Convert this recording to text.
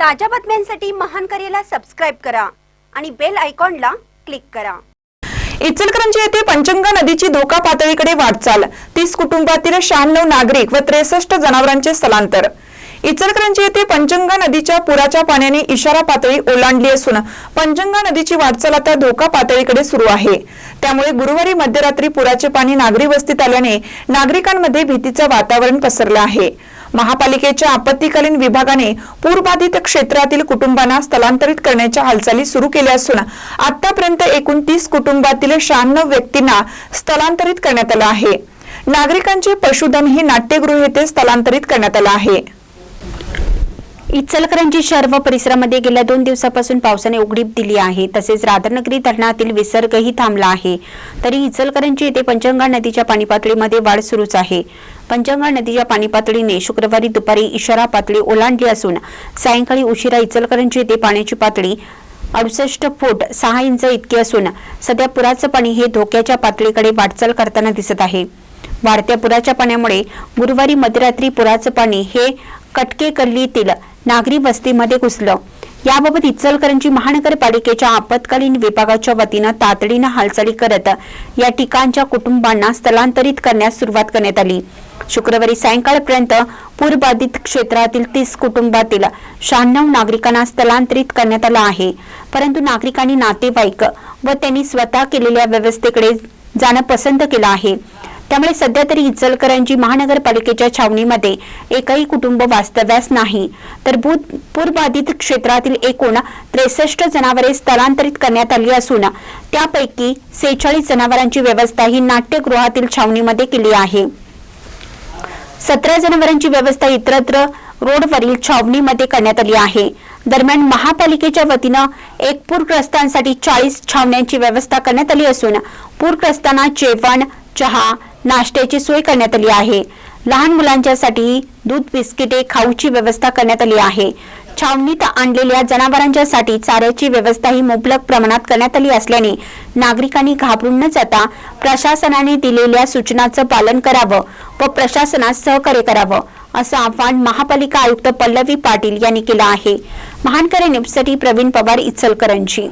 ताज्या बातम्यांसाठी महान करेला सबस्क्राईब करा आणि बेल आयकॉनला क्लिक करा. इचलकरंजी येथे पंचंगा नदीची धोका पातळीकडे वाटचाल. तीस कुटुंबातील शहाण्णव नागरिक व त्रेसष्ट जनावरांचे स्थलांतर. इचलकरंजी येथे पंचंगा नदीच्या पुराच्या पाण्याने इशारा पातळी ओलांडली असून पंचंगा नदीची वाटचाल आता धोका पातळीकडे सुरू आहे. त्यामुळे गुरुवारी मध्यरात्री पुराचे पाणी नागरी वस्तीत आल्याने नागरिकांमध्ये भीतीचं वातावरण पसरलं आहे. महापालिकेच्या आपत्तीकालीन विभागाने पूरबाधित क्षेत्रातील कुटुंबांना स्थलांतरित करण्याच्या हालचाली सुरू केल्या असून आतापर्यंत एकूण तीस कुटुंबातील शहाण्णव व्यक्तींना स्थलांतरित करण्यात आलं आहे. नागरिकांचे पशुधन हे नाट्यगृह येथे स्थलांतरित करण्यात आलं आहे. इचलकरंजी शहर व परिसरामध्ये गेल्या दोन दिवसापासून पावसाने उघडीप दिली आहे. तसेच राधानगरी धरणातील विसर्गही थांबला आहे. तरी इचलकरंजी येथे पंचगंगा नदीच्या पाणी पातळीमध्ये वाढ सुरूच आहे. पंचगंगा नदीच्या पाणी पातळीने शुक्रवारी दुपारी इशारा पातळी ओलांडली असून सायंकाळी उशिरा इचलकरंजी येथे पाण्याची पातळी अडुसष्ट फूट सहा इंच इतकी असून सध्या पुराचं पाणी हे धोक्याच्या पातळीकडे वाटचाल करताना दिसत आहे. वाढत्या पुराच्या पाण्यामुळे गुरुवारी मध्यरात्री पुराचं पाणी हे कटके कल्लीतील नागरी वस्तीमध्ये घुसलं. याबाबत इचलकरंजी महानगरपालिकेच्या आपत्कालीन विभागाच्या वतीनं तातडीनं हालचाली करत या ठिकाणच्या कुटुंबांना स्थलांतरित करण्यास सुरुवात करण्यात आली. शुक्रवारी सायंकाळपर्यंत पूरबाधित क्षेत्रातील तीस कुटुंबातील शहाण्णव नागरिकांना स्थलांतरित करण्यात आलं आहे. परंतु नागरिकांनी नातेवाईक व त्यांनी स्वतः केलेल्या व्यवस्थेकडे जाणं पसंत केलं आहे. त्यामुळे सध्या तरी इचलकरंजी महानगरपालिकेच्या छावणीमध्ये एकही कुटुंब वास्तव्यास नाही. तर भूत पूरबाधित क्षेत्रातील एकूण त्रेसष्ट जनावरे स्थलांतरित करण्यात आली असून त्यापैकी सेहेचाळीस जनावरांची व्यवस्था ही नाट्यगृहातील छावणीमध्ये केली आहे. सतरा जनावरांची व्यवस्था इतरत्र रोडवरील छावणीमध्ये करण्यात आली आहे. दरम्यान महापालिकेच्या वतीनं एक पूरग्रस्तांसाठी चाळीस छावण्यांची व्यवस्था करण्यात आली असून पूरग्रस्तांना जेवण चहा नाश्त्याची सोय करण्यात आली आहे. लहान मुलांच्यासाठी दूध बिस्किटे खाऊची व्यवस्था करण्यात आली आहे. छावणीत आणलेल्या जनावरांच्यासाठी चाऱ्याची व्यवस्थाही मुबलक प्रमाणात करण्यात आली असल्याने नागरिकांनी घाबरून न जाता प्रशासनाने दिलेल्या सूचनाचं पालन करावं व प्रशासनास सहकार्य करावं. असं आवाहन महापालिका आयुक्त पल्लवी पाटील यांनी केलं आहे. महानकरे न्यूजसाठी प्रवीण पवार इचलकरंजी.